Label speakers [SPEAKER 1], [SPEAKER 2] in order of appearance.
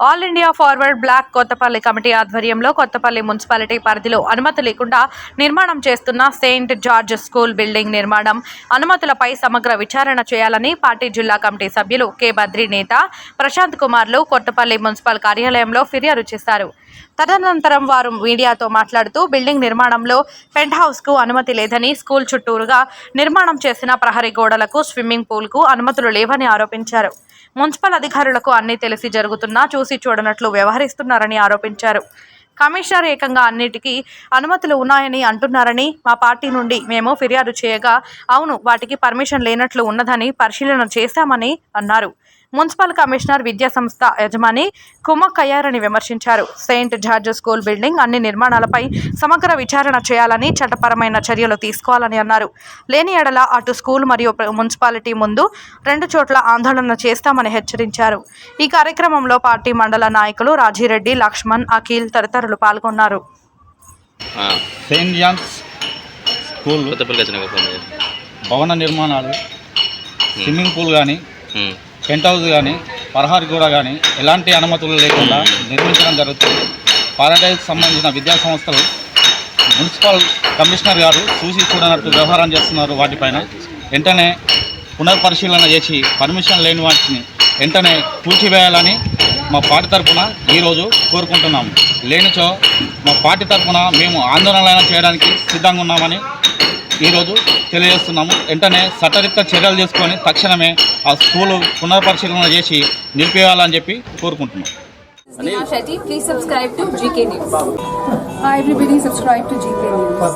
[SPEAKER 1] All India forward bloc Kothapalli committee ఆధ్వర్యంలో Kothapalli municipality పరిధిలో అనుమతి లేకుండా నిర్మాణం చేస్తున్న సెయింట్ జార్జ్ స్కూల్ బిల్డింగ్ నిర్మాణం. అనుమతులపై సమగ్ర విచారణ చేయాలని పార్టీ జిల్లా కమిటీ సభ్యులు కె. బద్రి నేత ప్రశాంత్ కుమార్లు కొత్తపల్లి మున్సిపల్ కార్యాలయంలో ఫిర్యాదు చేశారు. తదనంతరం వారు మీడియాతో మాట్లాడుతూ బిల్డింగ్ నిర్మాణంలో పెంట్ హౌస్కు అనుమతి లేదని స్కూల్ చుట్టూరుగా నిర్మాణం చేసిన ప్రహరీ గోడలకు స్విమ్మింగ్ పూల్కు అనుమతులు లేవని ఆరోపించారు. మున్సిపల్ అధికారులకు అన్నీ తెలిసి జరుగుతున్నా చూసి చూడనట్లు వ్యవహరిస్తున్నారని ఆరోపించారు. కమిషనర్ ఏకంగా అన్నిటికీ అనుమతులు ఉన్నాయని అంటున్నారని మా పార్టీ నుండి మేము ఫిర్యాదు చేయగా అవును వాటికి పర్మిషన్ లేనట్లు ఉన్నదని పరిశీలన చేశామని అన్నారు. మున్సిపల్ కమిషనర్ విద్యా సంస్థ యజమాని కుమ్మక్కయ్యారని విమర్శించారు. సెయింట్ జార్జ్ స్కూల్ బిల్డింగ్ అన్ని నిర్మాణాలపై సమగ్ర విచారణ చేయాలని చట్టపరమైన చర్యలు తీసుకోవాలని అన్నారు. లేని ఎడల అటు స్కూల్ మరియు మున్సిపాలిటీ ముందు రెండు చోట్ల ఆందోళన చేస్తామని హెచ్చరించారు. ఈ కార్యక్రమంలో పార్టీ మండల నాయకులు రాజిరెడ్డి లక్ష్మణ్ అఖిల్ తదితరులు పాల్గొన్నారు.
[SPEAKER 2] ఆ,
[SPEAKER 3] సెయింట్ జాన్స్ స్కూల్. భవన నిర్మాణాలు స్విమ్మింగ్ పూల్ కానీ పెంట్ హౌస్ కానీ పరహారి గూడ కానీ ఎలాంటి అనుమతులు లేకుండా నిర్మించడం జరుగుతుంది. పారాడైజ్ సంబంధించిన విద్యా సంస్థలు మున్సిపల్ కమిషనర్ గారు చూసి చూడనట్టు వ్యవహారం చేస్తున్నారు వాటిపైన. వెంటనే పునర్పరిశీలన చేసి పర్మిషన్ లేని వాటిని వెంటనే కూల్చివేయాలని మా పార్టీ తరఫున ఈరోజు కోరుకుంటున్నాము. లేనిచో మా పార్టీ తరఫున మేము ఆందోళన చేయడానికి సిద్ధంగా ఉన్నామని ఈరోజు తెలియజేస్తున్నాము. వెంటనే చట్టరీత్యా చర్యలు తీసుకొని తక్షణమే ఆ స్కూలు పునర్పరిశీలన చేసి నిలిపేయాలని చెప్పి కోరుకుంటున్నాం
[SPEAKER 4] Neha Shetty. Please subscribe to GK News.
[SPEAKER 5] Hi everybody, subscribe to GK News.